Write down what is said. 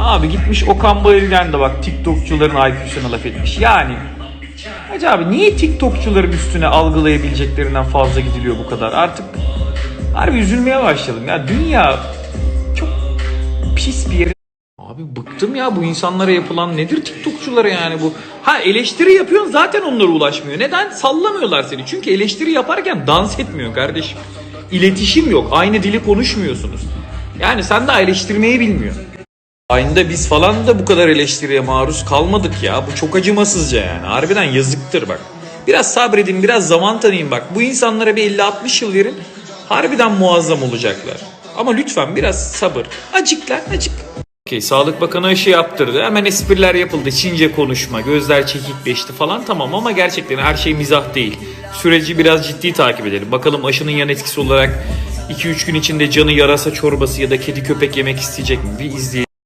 Abi gitmiş Okan Bayülgen de bak TikTokçuların IQ'suna laf etmiş. Yani Hacı abi niye TikTokçuların üstüne algılayabileceklerinden fazla gidiliyor bu kadar? Artık harbi üzülmeye başladım. Ya dünya çok pis bir yere Abi bıktım ya bu insanlara yapılan nedir TikTokçulara yani bu. Ha eleştiri yapıyorsun zaten onlara ulaşmıyor. Neden? Sallamıyorlar seni. Çünkü eleştiri yaparken dans etmiyor kardeşim. İletişim yok. Aynı dili konuşmuyorsunuz. Yani sen daha eleştirmeyi bilmiyorsun. Aynı biz falan da bu kadar eleştiriye maruz kalmadık ya. Bu çok acımasızca yani. Harbiden yazıktır bak. Biraz sabredin, biraz zaman tanıyın bak. Bu insanlara bir 50-60 yıl verin. Harbiden muazzam olacaklar. Ama lütfen biraz sabır. Acık lan acık. Okey Sağlık Bakanı aşı yaptırdı. Hemen espriler yapıldı. Çince konuşma, gözler çekikleşti falan tamam ama gerçekten her şey mizah değil. Süreci biraz ciddi takip edelim. Bakalım aşının yan etkisi olarak 2-3 gün içinde canı yarasa çorbası ya da kedi köpek yemek isteyecek mi? Bir izleyelim.